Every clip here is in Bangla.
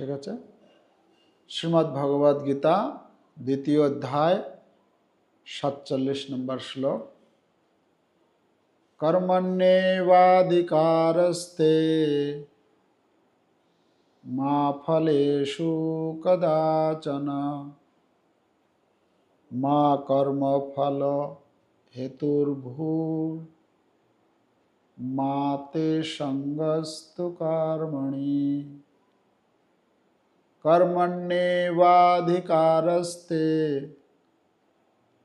ঠিক আছে? শ্রীমদ্ ভগবদ গীতা, দ্বিতীয় অধ্যায়, সাতচল্লিশ নম্বর শ্লোক। কর্মণ্যেবাধিকারস্তে মা ফলেষু কদাচন। মা কর্মফল হেতুর্ভূর। মা তে সঙ্গস্তু কর্মণি। কর্মণ্যেবাধিকারস্তে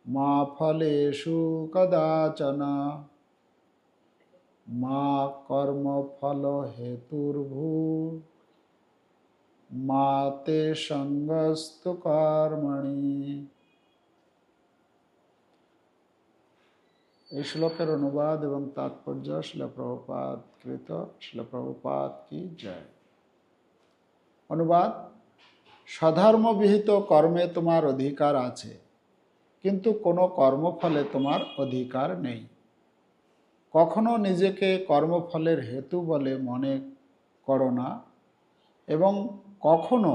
মা ফলেষু কদাচন মা কর্মফল হেতুর্ভূর মা তে সঙ্গস্তু কর্মণি এই শ্লোকের অনুবাদ এবং তাৎপর্য শিলপ্রভুপাত কৃত শিলপ্রভুপাত কি জয় অনুবাদ স্বধর্মবিহিত কর্মে তোমার অধিকার আছে, কিন্তু কোনো কর্মফলে তোমার অধিকার নেই। কখনো নিজেকে কর্মফলের হেতু বলে মনে করো না এবং কখনো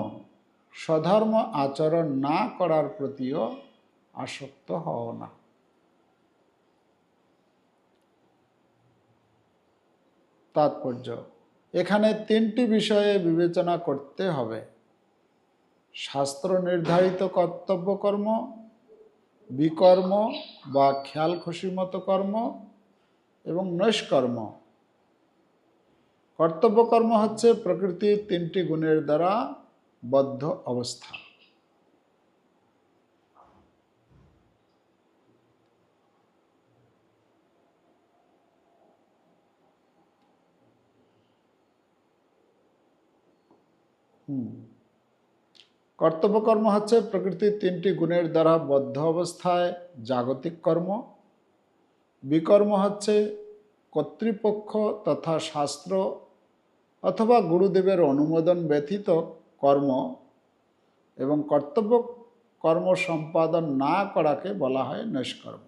স্বধর্ম আচরণ না করার প্রতিও আসক্ত হও না। তাৎপর্য, এখানে তিনটি বিষয়ে বিবেচনা করতে হবে। শাস্ত্র নির্ধারিত কর্তব্য কর্ম বিকর্ম বা খেয়াল খুশির মতো কর্ম এবং নৈষ্কর্ম। কর্তব্য কর্ম হচ্ছে প্রকৃতির তিনটি গুণের দ্বারা বদ্ধ অবস্থা। হুম। কর্তব্যকর্ম হচ্ছে প্রকৃতির তিনটি গুণের দ্বারা বদ্ধ অবস্থায় জাগতিক কর্ম। বিকর্ম হচ্ছে কর্তৃপক্ষ তথা শাস্ত্র অথবা গুরুদেবের অনুমোদন ব্যতীত কর্ম এবং কর্তব্য কর্ম সম্পাদন না করাকে বলা হয় নৈষ্কর্ম।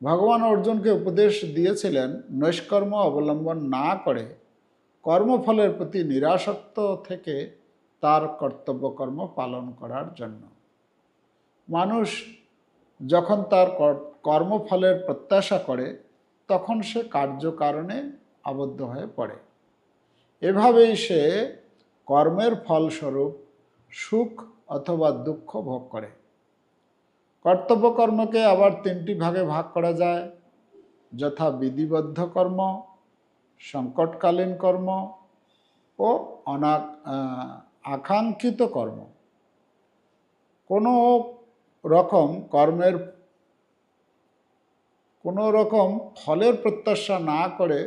ভগবান অর্জুনকে উপদেশ দিয়েছিলেন, নৈষ্কর্ম অবলম্বন না করে কর্মফলের প্রতি নিরাসক্ত থেকে তার কর্তব্য কর্ম পালন করার জন্য। মানুষ যখন তার কর্মফলের প্রত্যাশা করে, তখন সে কার্যকারণে আবদ্ধ হয়ে পড়ে। এভাবেই সে কর্মের ফলস্বরূপ সুখ অথবা দুঃখ ভোগ করে। কর্তব্য কর্মকে আবার তিনটি ভাগে ভাগ করা যায়। যথা বিধিবদ্ধ কর্ম সংকটকালীন কর্ম ও অনা আকাঙ্ক্ষিত কর্ম। কোনো রকম কর্মের, কোনো রকম ফলের প্রত্যাশা না করে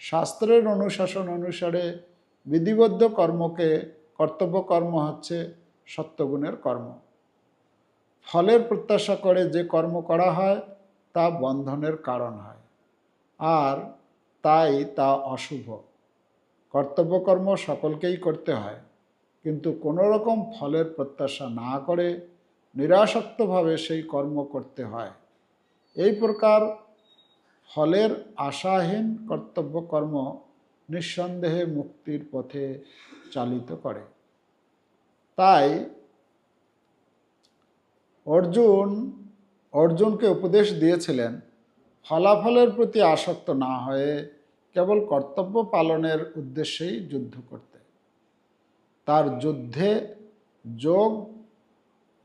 শাস্ত্রের অনুশাসন অনুসারে বিধিবদ্ধ কর্মকে কর্তব্য কর্ম হচ্ছে সত্যগুণের কর্ম। ফলের প্রত্যাশা করে যে কর্ম করা হয় তা বন্ধনের কারণ হয়। আর তাই তা অশুভ। কর্তব্যকর্ম সকলকেই করতে হয়, কিন্তু কোনো রকম ফলের প্রত্যাশা না করে নিরাসক্তভাবে সেই কর্ম করতে হয়। এই প্রকার ফলের আশাহীন কর্তব্যকর্ম নিঃসন্দেহে মুক্তির পথে চালিত করে। তাই অর্জুন, অর্জুনকে উপদেশ দিয়েছিলেন, ফলাফলের প্রতি আসক্ত না হয়ে কেবল কর্তব্য পালনের উদ্দেশ্যেই যুদ্ধ করতে। তার যুদ্ধে যোগ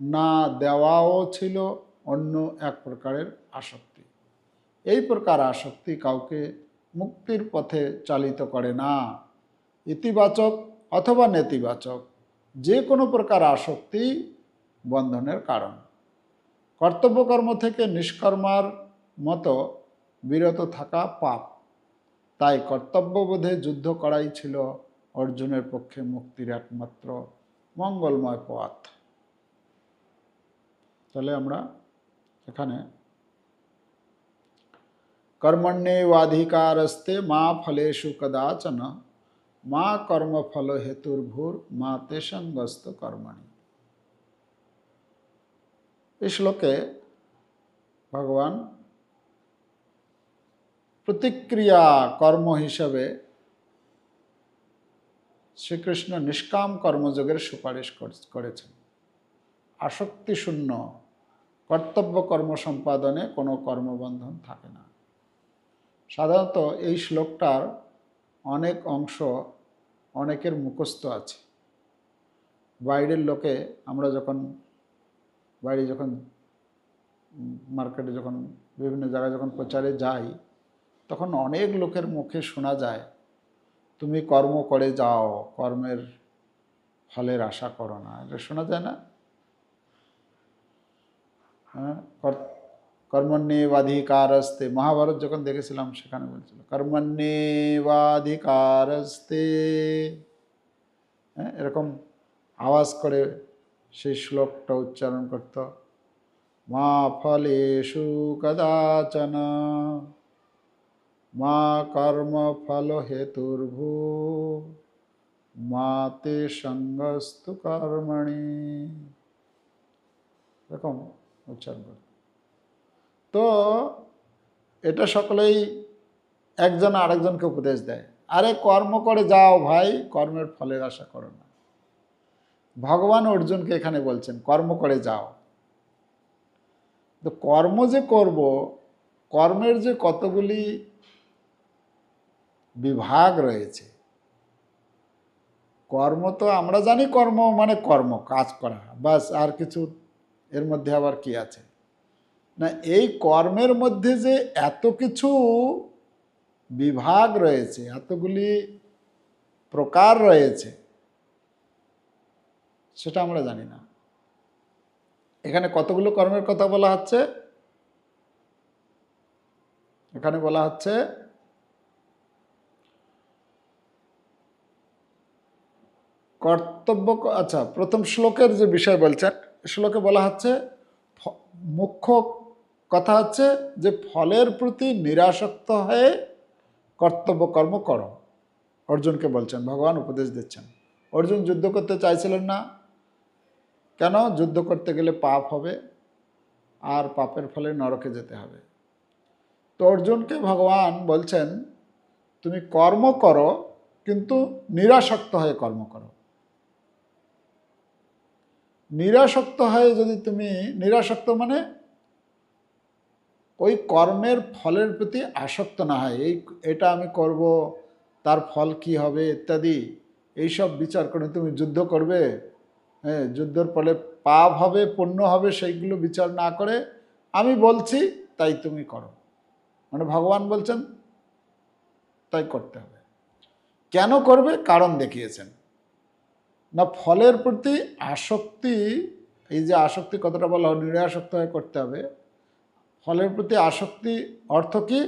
না দেওয়াও ছিল অন্য এক প্রকারের আসক্তি। এই প্রকার আসক্তি কাউকে মুক্তির পথে চালিত করে না। ইতিবাচক অথবা নেতিবাচক, যে কোনো প্রকার আসক্তি বন্ধনের কারণ। কর্তব্যকর্ম থেকে নিষ্কর্মার মতো বিরত থাকা পাপ। তাই কর্তব্যবোধে যুদ্ধ করাই ছিল অর্জুনের পক্ষে মুক্তির একমাত্র মঙ্গলময় পথ। তাহলে আমরা এখানে কর্মণ্যেবাধিকারস্তে মা ফলেষু কদাচন, মা কর্মফল হেতুর্ভূর, মা তেসঙ্গস্ত কর্মণি। এই শ্লোকে ভগবান প্রতিক্রিয়া কর্ম হিসাবে শ্রীকৃষ্ণ নিষ্কাম কর্মযোগের সুপারিশ কর- করেছেন। আসক্তি শূন্য, কর্তব্য কর্ম সম্পাদনে কোনো কর্মবন্ধন থাকে না। সাধারণত এই শ্লোকটার অনেক অংশ অনেকের মুখস্থ আছে। বাইরের লোকে আমরা যখন, বাইরে যখন মার্কেটে যখন বিভিন্ন জায়গায় যখন প্রচারে যাই তখন অনেক লোকের মুখে শোনা যায়, তুমি কর্ম করে যাও, কর্মের ফলের আশা করো না। এটা শোনা যায় না? হ্যাঁ কর্মণ্যেবাধিকারস্তে মহাভারত যখন দেখেছিলাম সেখানে বলছিল কর্মণ্যেবাধিকারস্তে হ্যাঁ এরকম আওয়াজ করে সেই শ্লোকটা উচ্চারণ করত, মা ফলেষু কদাচন। মা কর্ম ফল হেতুর্ভূ মা তে সঙ্গস্তু কর্মণি। এরকম উচ্চারণ করে তো এটা সকলেই একজন আরেকজনকে উপদেশ দেয়। আরে কর্ম করে যাও ভাই, কর্মের ফলের আশা করো না। ভগবান অর্জুনকে এখানে বলছেন, কর্ম করে যাও। তো কর্ম যে করব, কর্মের যে কতগুলি বিভাগ রয়েছে। কর্ম তো আমরা জানি কর্ম মানে কর্ম, কাজ করা। বাস আর কিছু এর মধ্যে আবার কি আছে? না, এই কর্মের মধ্যে যে এত কিছু বিভাগ রয়েছে, এতগুলি প্রকার রয়েছে, সেটা আমরা জানি না। এখানে কতগুলো কর্মের কথা বলা হচ্ছে? এখানে বলা হচ্ছে কর্তব্য আচ্ছা প্রথম শ্লোকের যে বিষয় বলছেন শ্লোকে বলা হচ্ছে মুখ্য কথা হচ্ছে যে ফলের প্রতি নিরাসক্ত হয়ে কর্তব্য কর্ম করো। অর্জুনকে বলছেন, ভগবান উপদেশ দিচ্ছেন। অর্জুন যুদ্ধ করতে চাইছিলেন না। কেন? যুদ্ধ করতে গেলে পাপ হবে, আর পাপের ফলে নরকে যেতে হবে। তো অর্জুনকে ভগবান বলছেন, তুমি কর্ম করো, কিন্তু নিরাসক্ত হয়ে কর্ম করো। নিরাসক্ত হয়ে যদি তুমি, নিরাসক্ত মানে ওই কর্মের ফলের প্রতি আসক্ত না হয়, এই, এটা আমি করব, তার ফল কি হবে ইত্যাদি, এইসব বিচার করে তুমি যুদ্ধ করবে হ্যাঁ যুদ্ধের ফলে পাপ হবে, পুণ্য হবে, সেইগুলো বিচার না করে আমি বলছি, তাই তুমি করো। মানে ভগবান বলছেন, তাই করতে হবে। কেন করবে? কারণ দেখিয়েছেন। না, ফলের প্রতি আসক্তি, এই যে আসক্তি কতটা বলা হয়, নিরাসক্ত হয়ে করতে হবে। ফলের প্রতি আসক্তি অর্থ কি?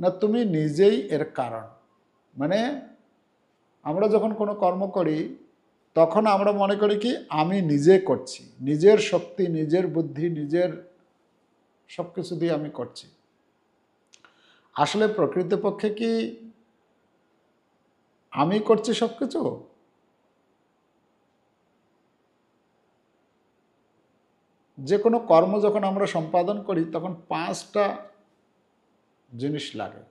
না, তুমি নিজেই এর কারণ। মানে আমরা যখন কোনো কর্ম করি, তখন আমরা মনে করি কি? আমি নিজে করছি। নিজের শক্তি, নিজের বুদ্ধি, নিজের সব কিছু দিয়ে আমি করছি। আসলে প্রকৃতপক্ষে কি আমি করছি সব কিছু যে কোনো কর্ম যখন আমরা সম্পাদন করি, তখন পাঁচটা জিনিস লাগে।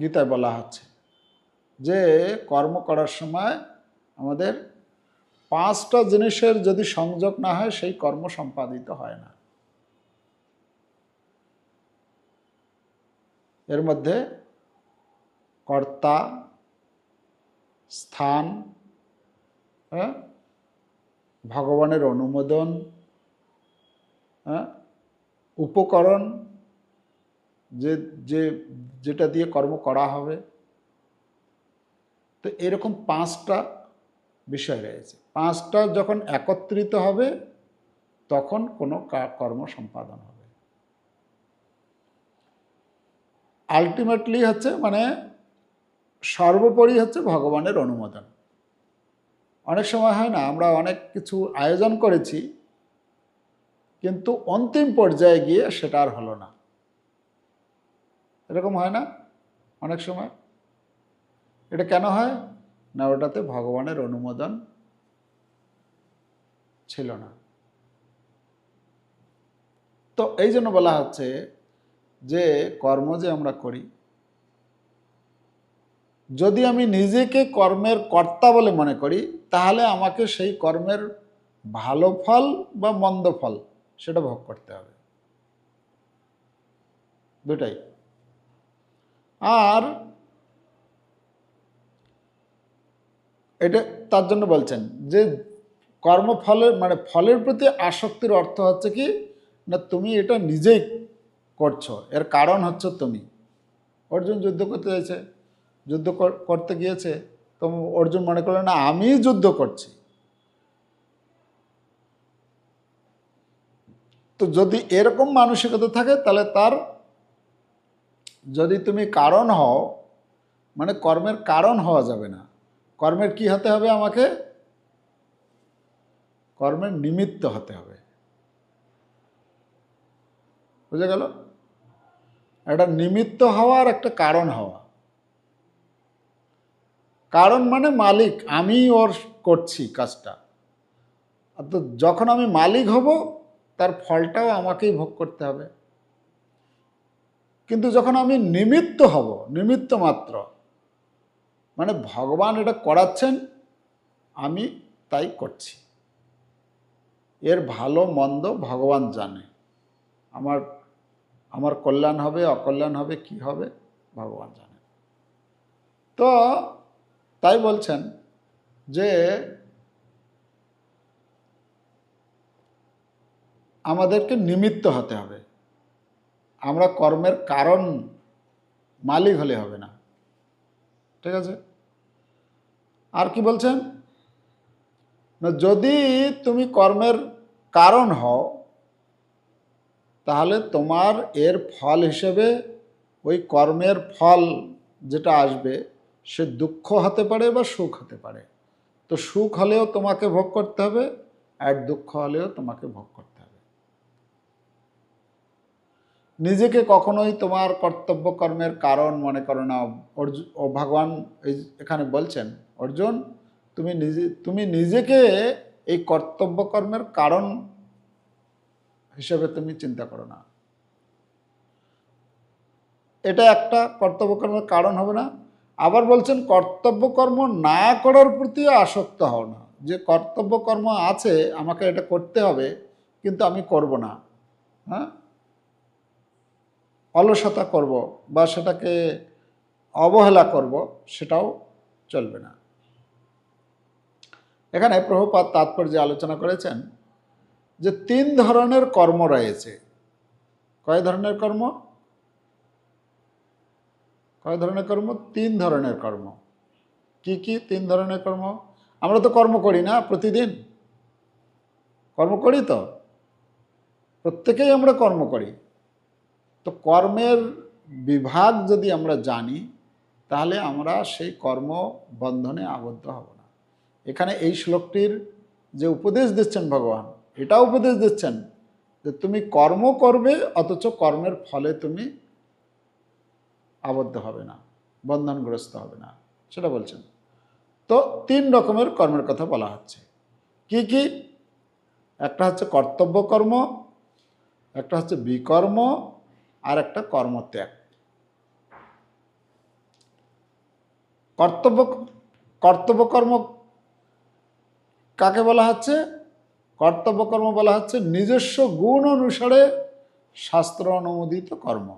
গীতায় বলা হচ্ছে যে, কর্ম করার সময় আমাদের পাঁচটা জিনিসের যদি সংযোগ না হয়, সেই কর্ম সম্পাদিত হয় না। এর মধ্যে কর্তা, স্থান হ্যাঁ? ভগবানের অনুমোদন হ্যাঁ? উপকরণ যে যে, যেটা দিয়ে কর্ম করা হবে। তো এরকম পাঁচটা বিষয় রয়েছে। পাঁচটা যখন একত্রিত হবে, তখন কোনো কর্ম সম্পাদন হবে। আলটিমেটলি হচ্ছে মানে সর্বোপরি হচ্ছে ভগবানের অনুমোদন। অনেক সময় হয় না, আমরা অনেক কিছু আয়োজন করেছি, কিন্তু অন্তিম পর্যায়ে গিয়ে সেটা আর হলো না। এরকম হয় না অনেক সময়? এটা কেন হয়? না, ওটাতে ভগবানের অনুমোদন ছিল না। তো এই জন্য বলা হচ্ছে যে কর্ম যে আমরা করি যদি আমি নিজেকে কর্মের কর্তা বলে মনে করি, তাহলে আমাকে সেই কর্মের ভালো ফল বা মন্দ ফল সেটা ভোগ করতে হবে। দুটাই। আর এটা তার জন্য বলছেন যে কর্মফলের মানে ফলের প্রতি আসক্তির অর্থ হচ্ছে কি, না তুমি এটা নিজেই করছ, এর কারণ হচ্ছে তুমি। অর্জুন যুদ্ধ করতে চাইছে যুদ্ধ কর- করতে গিয়েছে, তো অর্জুন মনে করল, না আমি যুদ্ধ করছি। তো যদি এরকম মানসিকতা থাকে, তাহলে তার যদি তুমি কারণ হও মানে কর্মের কারণ হওয়া যাবে না। কর্মের কি হতে হবে আমাকে? কর্মের নিমিত্ত হতে হবে। বুঝে গেল? একটা নিমিত্ত হওয়ার একটা কারণ হওয়া। কারণ মানে মালিক, আমি ওর করছি কাজটা। তো যখন আমি মালিক হব, তার ফলটাও আমাকেই ভোগ করতে হবে। কিন্তু যখন আমি নিমিত্ত হব, নিমিত্ত মাত্র মানে ভগবান এটা করাচ্ছেন, আমি তাই করছি। এর ভালো মন্দ ভগবান জানে। আমার আমার কল্যাণ হবে, অকল্যাণ হবে, কি হবে, ভগবান জানে। তো তাই বলছেন যে আমাদেরকে নিমিত্ত হতে হবে। আমরা কর্মের কারণ মালিক হলে হবে না। ঠিক আছে? আর কি বলছেন? না, যদি তুমি কর্মের কারণ হও, তাহলে তোমার এর ফল হিসেবে ওই কর্মের ফল যেটা আসবে সে দুঃখ হতে পারে বা সুখ হতে পারে। তো সুখ হলেও তোমাকে ভোগ করতে হবে, আর দুঃখ হলেও তোমাকে ভোগ করতে হবে। নিজেকে কখনোই তোমার কর্তব্য কর্মের কারণ মনে করো না। ও ভগবান এখানে বলছেন, অর্জুন, তুমি নিজে, তুমি নিজেকে এই কর্তব্য কর্মের কারণ হিসেবে তুমি চিন্তা করো না। এটা একটা কর্তব্য কর্মের কারণ হবে না। আবার বলছেন কর্তব্য কর্ম না করার প্রতি আসক্ত হও না। যে কর্তব্য কর্ম আছে, আমাকে এটা করতে হবে, কিন্তু আমি করব না। হ্যাঁ? অলসতা করব বা সেটাকে অবহেলা করব, সেটাও চলবে না। এখানে প্রভুপাত তাৎপর্য আলোচনা করেছেন যে তিন ধরনের কর্ম রয়েছে। কয় ধরনের কর্ম? কয় ধরনের কর্ম? তিন ধরনের কর্ম। কি কি তিন ধরনের কর্ম? আমরা তো কর্ম করি না প্রতিদিন। কর্ম করি তো। প্রত্যেকেই আমরা কর্ম করি। তো কর্মের বিভাগ যদি আমরা জানি, তাহলে আমরা সেই কর্ম বন্ধনে আবদ্ধ হব না। এখানে এই শ্লোকটির যে উপদেশ দিচ্ছেন ভগবান, এটা উপদেশ দিচ্ছেন যে তুমি কর্ম করবে, অথচ কর্মের ফলে তুমি আবদ্ধ হবে না, বন্ধনগ্রস্ত হবে না, সেটা বলছেন। তো তিন রকমের কর্মের কথা বলা হচ্ছে। কি কি? একটা হচ্ছে কর্তব্য কর্ম একটা হচ্ছে বিকর্ম, আর একটা কর্মত্যাগ। কর্তব্য কর্তব্য কর্ম কাকে বলা হচ্ছে? কর্তব্য কর্ম বলা হচ্ছে নিজস্ব গুণ অনুসারে শাস্ত্র অনুমোদিত কর্ম।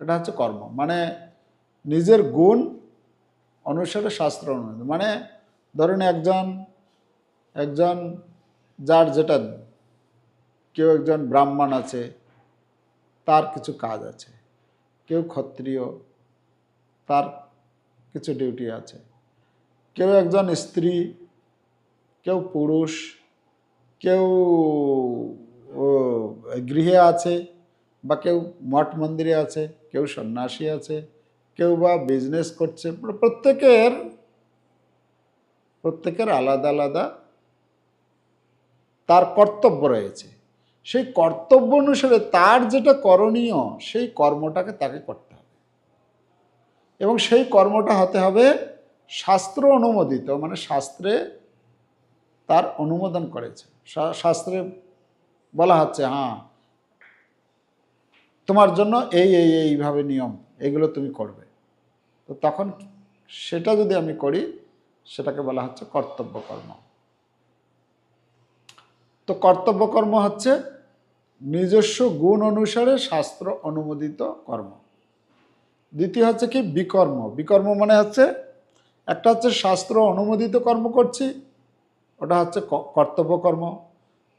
এটা হচ্ছে কর্ম। মানে নিজের গুণ অনুসারে শাস্ত্র অনুমোদিত মানে ধরুন একজন একজন যার যেটা কেউ একজন ব্রাহ্মণ আছে, তার কিছু কাজ আছে। কেউ ক্ষত্রিয়, তার কিছু ডিউটি আছে। কেউ একজন স্ত্রী, কেউ পুরুষ, কেউ গৃহে আছে বা কেউ মঠ মন্দিরে আছে। কেউ সন্ন্যাসী আছে, কেউ বা বিজনেস করছে মানে প্রত্যেকের প্রত্যেকের আলাদা আলাদা তার কর্তব্য রয়েছে। সেই কর্তব্য অনুসারে তার যেটা করণীয়, সেই কর্মটাকে তাকে করতে হবে। এবং সেই কর্মটা হতে হবে শাস্ত্র অনুমোদিত মানে শাস্ত্রে তার অনুমোদন করেছে। শাস্ত্রে বলা হচ্ছে হ্যাঁ তোমার জন্য এই এই, এইভাবে নিয়ম, এগুলো তুমি করবে। তো তখন সেটা যদি আমি করি, সেটাকে বলা হচ্ছে কর্তব্য কর্ম তো কর্তব্য কর্ম হচ্ছে নিজস্ব গুণ অনুসারে শাস্ত্র অনুমোদিত কর্ম। দ্বিতীয় হচ্ছে কি? বিকর্ম। বিকর্ম মানে হচ্ছে, একটা হচ্ছে শাস্ত্র অনুমোদিত কর্ম করছি, ওটা হচ্ছে কর্তব্য কর্ম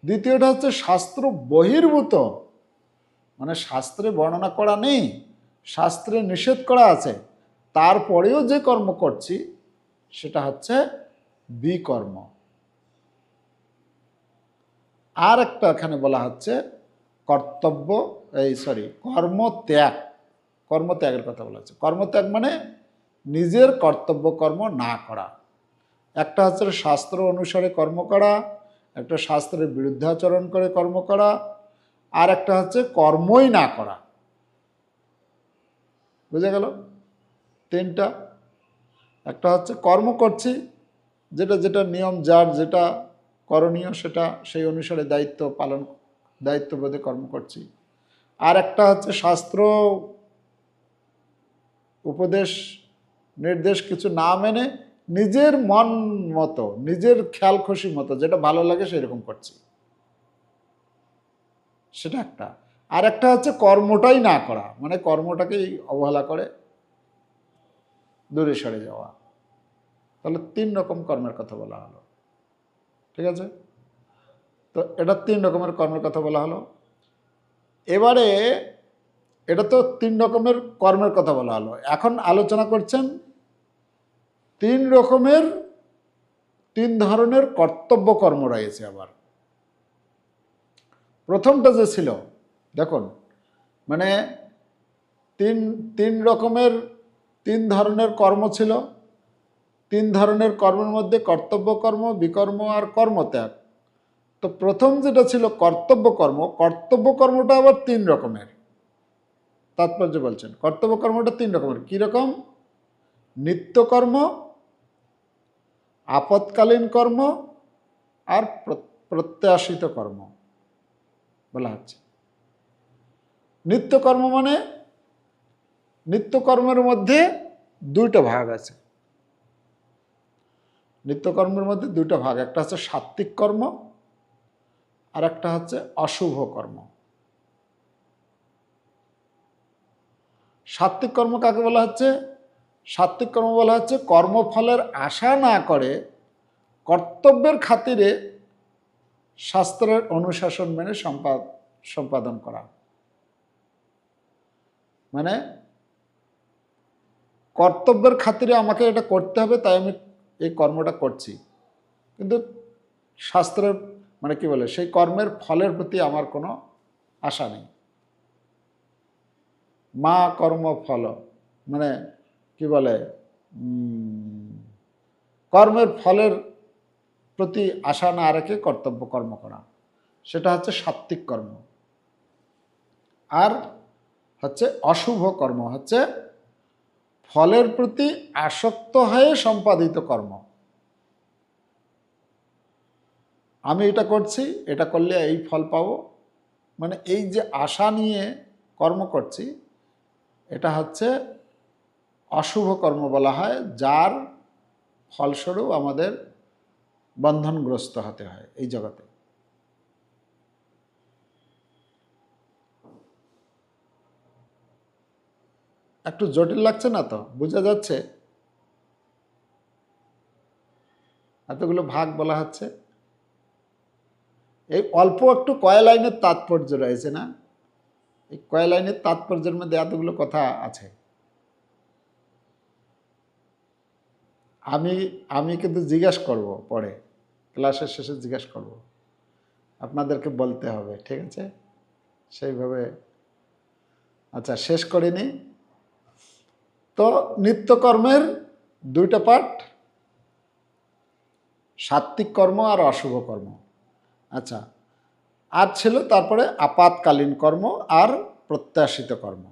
দ্বিতীয়টা হচ্ছে শাস্ত্র বহির্ভূত মানে শাস্ত্রে বর্ণনা করা নেই, শাস্ত্রে নিষেধ করা আছে। তারপরেও যে কর্ম করছি, সেটা হচ্ছে বিকর্ম। আর একটা এখানে বলা হচ্ছে কর্তব্য, এই সরি, কর্মত্যাগ। কর্মত্যাগের কথা বলা হচ্ছে। কর্মত্যাগ মানে নিজের কর্তব্য কর্ম না করা। একটা হচ্ছে শাস্ত্র অনুসারে কর্ম করা, একটা শাস্ত্রের বিরুদ্ধাচরণ করে কর্ম করা আর একটা হচ্ছে কর্মই না করা। বুঝে গেল? তিনটা। একটা হচ্ছে কর্ম করছি, যেটা যেটা নিয়ম যার, যেটা করণীয় সেটা, সেই অনুসারে দায়িত্ব পালন, দায়িত্ববোধে কর্ম করছি। আর একটা হচ্ছে শাস্ত্র, উপদেশ, নির্দেশ কিছু না মেনে নিজের মন মতো, নিজের খেয়াল খুশি মতো, যেটা ভালো লাগে সেরকম করছি। সেটা একটা। আর একটা হচ্ছে কর্মটাই না করা মানে কর্মটাকেই অবহেলা করে, দূরে সরে যাওয়া। তাহলে তিন রকম কর্মের কথা বলা হলো। ঠিক আছে? তো এটা তিন রকমের কর্মের কথা বলা হলো। এবারে এটা তো তিন রকমের কর্মের কথা বলা হলো। এখন আলোচনা করছেন তিন রকমের, তিন ধরনের কর্তব্য কর্ম রয়েছে আবার। প্রথমটা যে ছিল, দেখুন মানে তিন তিন রকমের, তিন ধরনের কর্ম ছিল। তিন ধরনের কর্মের মধ্যে কর্তব্য কর্ম, বিকর্ম আর কর্মত্যাগ তো প্রথম যেটা ছিল কর্তব্য কর্ম, কর্তব্য কর্মটা আবার তিন রকমের। তাৎপর্য বলছেন, কর্তব্য কর্মটা তিন রকমের। কীরকম নিত্যকর্ম, আপৎকালীন কর্ম আর প্রত্যাশিত কর্ম। বলা হচ্ছে। নিত্যকর্ম মানে নিত্যকর্মের মধ্যে দুইটা ভাগ আছে। নিত্যকর্মের মধ্যে দুইটা ভাগ, একটা হচ্ছে সাত্বিক কর্ম আর একটা হচ্ছে অশুভ কর্ম। সাত্বিক কর্ম কাকে বলা হচ্ছে? সাত্বিক কর্ম বলা হচ্ছে কর্মফলের আশা না করে কর্তব্যের খাতিরে শাস্ত্রের অনুশাসন মেনে সম্পাদ সম্পাদন করা। মানে কর্তব্যের খাতিরে আমাকে এটা করতে হবে, তাই আমি এই কর্মটা করছি। কিন্তু শাস্ত্রের মানে কি বলে, সেই কর্মের ফলের প্রতি আমার কোনো আশা নেই। মা কর্ম ফল মানে কি বলে কর্মের ফলের প্রতি আশা না রেখে কর্তব্য কর্ম করা। সেটা হচ্ছে সাত্বিক কর্ম। আর হচ্ছে অশুভ কর্ম হচ্ছে ফলের প্রতি আসক্ত হয়ে সম্পাদিত কর্ম। আমি এটা করছি, এটা করলে এই ফল পাবো। মানে এই যে আশা নিয়ে কর্ম করছি, এটা হচ্ছে অশুভ কর্ম বলা হয়, যার ফলস্বরূপ আমাদের বন্ধনগ্রস্ত হতে হয় এই জগতে। একটু জটিল লাগছে না তো? বোঝা যাচ্ছে? এতগুলো ভাগ বলা হচ্ছে। এই অল্প একটু কয় লাইনের তাৎপর্য রয়েছে না? এই কয় লাইনের তাৎপর্যের মধ্যে এতগুলো কথা আছে। আমি আমি কিন্তু জিজ্ঞেস করব পরে। ক্লাসের শেষে জিজ্ঞেস করব। আপনাদেরকে বলতে হবে, ঠিক আছে? সেইভাবে। আচ্ছা শেষ করিনি তো নিত্যকর্মের দুইটা পার্ট সাত্বিক কর্ম আর অশুভ কর্ম। আচ্ছা আর ছিল তারপরে আপাতকালীন কর্ম আর প্রত্যাশিত কর্ম।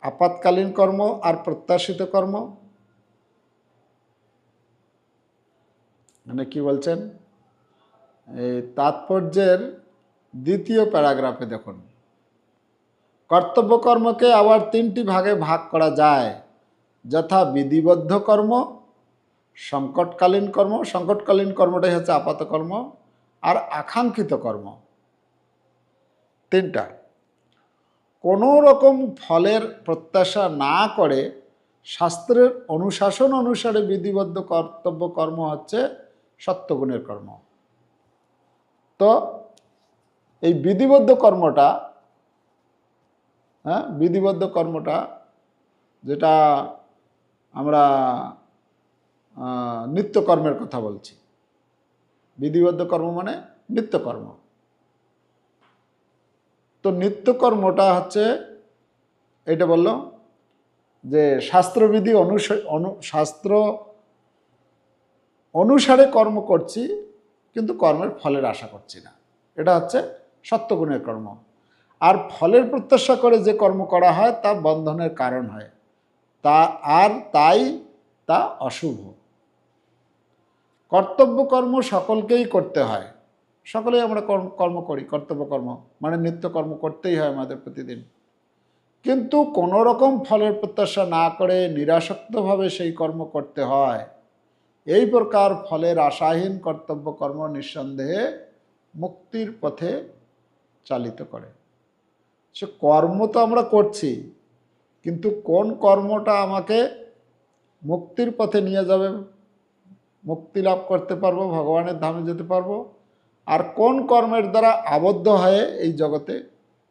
আপাতকালীন কর্ম আর প্রত্যাশিত কর্ম মানে কি বলছেন? এই তাৎপর্যের দ্বিতীয় প্যারাগ্রাফে দেখুন। কর্তব্য কর্মকে আবার তিনটি ভাগে ভাগ করা যায়। যথা বিধিবদ্ধ কর্ম, সংকটকালীন কর্ম, সংকটকালীন কর্মটাই হচ্ছে আপাত কর্ম, আর আকাঙ্ক্ষিত কর্ম। তিনটা। কোনো রকম ফলের প্রত্যাশা না করে শাস্ত্রের অনুশাসন অনুসারে বিধিবদ্ধ কর্তব্য কর্ম হচ্ছে সত্যগুণের কর্ম। তো এই বিধিবদ্ধ কর্মটা হ্যাঁ বিধিবদ্ধ কর্মটা যেটা আমরা নিত্যকর্মের কথা বলছি। বিধিবদ্ধ কর্ম মানে নিত্যকর্ম। তো নিত্যকর্মটা হচ্ছে, এটা বলল যে শাস্ত্রবিধি অনু, শাস্ত্র অনুসারে কর্ম করছি, কিন্তু কর্মের ফলের আশা করছি না। এটা হচ্ছে সত্যগুণের কর্ম। আর ফলের প্রত্যাশা করে যে কর্ম করা হয়, তা বন্ধনের কারণ হয়। তা আর তাই তা অশুভ। কর্তব্য কর্ম সকলকেই করতে হয়। সকলেই আমরা কর্ম করি, কর্তব্য কর্ম। মানে নিত্য কর্ম করতেই হয় আমাদের প্রতিদিন। কিন্তু কোনো রকম ফলের প্রত্যাশা না করে নিরাসক্তভাবে সেই কর্ম করতে হয়। এই প্রকার ফলের আশাহীন কর্তব্য কর্ম নিঃসন্দেহে মুক্তির পথে চালিত করে। সে কর্ম তো আমরা করছি, কিন্তু কোন কর্মটা আমাকে মুক্তির পথে নিয়ে যাবে? মুক্তি লাভ করতে পারব, ভগবানের ধামে যেতে পারব? আর কোন কর্মের দ্বারা আবদ্ধ হয়ে এই জগতে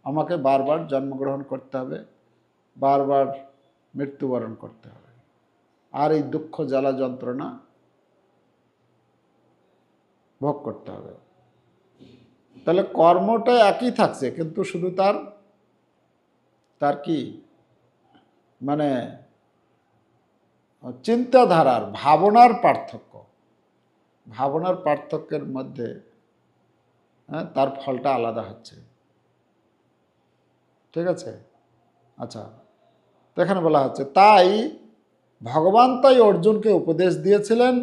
আমাকে বারবার জন্মগ্রহণ করতে হবে, বারবার মৃত্যুবরণ করতে হবে? আর এই দুঃখ, জ্বালা, যন্ত্রণা ভোগ করতে হবে। তাহলে কর্মটা একই থাকছে, কিন্তু শুধু তার তার কি? মানে চিন্তাধারার, ভাবনার পার্থক্য। ভাবনার পার্থক্যের মধ্যে হ্যাঁ তার ফলটা আলাদা হচ্ছে। ঠিক আছে? আচ্ছা তো এখানে বলা হচ্ছে, তাই ভগবান তাই অর্জুনকে উপদেশ দিয়েছিলেন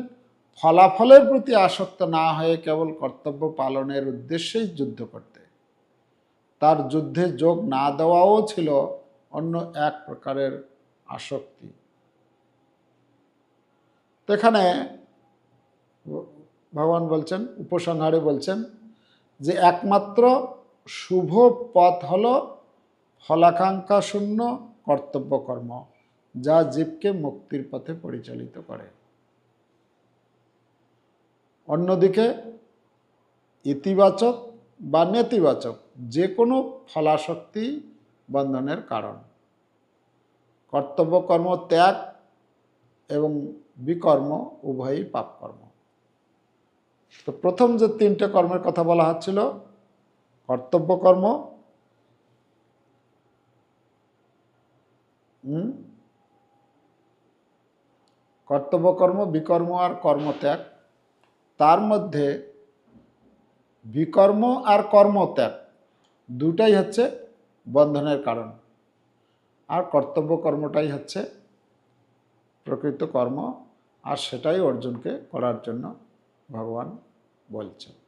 ফলাফলের প্রতি আসক্ত না হয়ে কেবল কর্তব্য পালনের উদ্দেশ্যেই যুদ্ধ করতে। তার যুদ্ধে যোগ না দেওয়াও ছিল অন্য এক প্রকারের আসক্তি। এখানে ভগবান বলছেন, উপসংহারে বলছেন যে একমাত্র শুভ পথ হল ফলাকাঙ্ক্ষা শূন্য কর্তব্য কর্ম যা জীবকে মুক্তির পথে পরিচালিত করে। অন্যদিকে ইতিবাচক বা নেতিবাচক যে কোনো ফলাশক্তি বন্ধনের কারণ। কর্তব্যকর্ম ত্যাগ এবং বিকর্ম উভয়ই পাপকর্ম। তো প্রথম যে তিনটে কর্মের কথা বলা হচ্ছিল, কর্তব্য, কর্ম, হুম, কর্তব্য বিকর্ম আর কর্মত্যাগ তার মধ্যে বিকর্ম আর কর্মত্যাগ দুটাই হচ্ছে বন্ধনের কারণ। আর কর্তব্য কর্মটাই হচ্ছে প্রকৃত কর্ম, আর সেটাই অর্জুনকে করার জন্য ভগবান বলছেন।